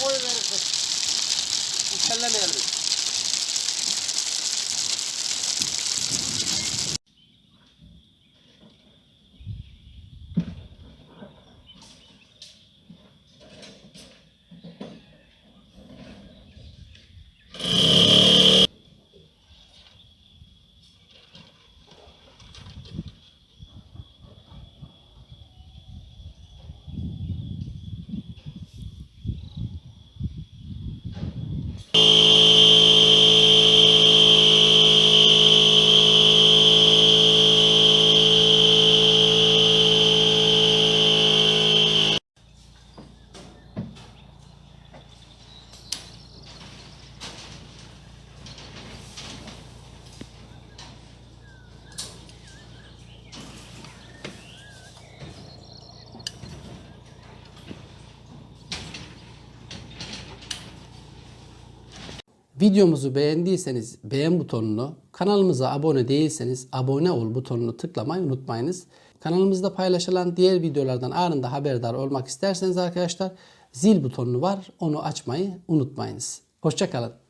koyuveririz. Kellemeyelim. you Videomuzu beğendiyseniz beğen butonunu, kanalımıza abone değilseniz abone ol butonunu tıklamayı unutmayınız. Kanalımızda paylaşılan diğer videolardan anında haberdar olmak isterseniz arkadaşlar zil butonu var onu açmayı unutmayınız. Hoşçakalın.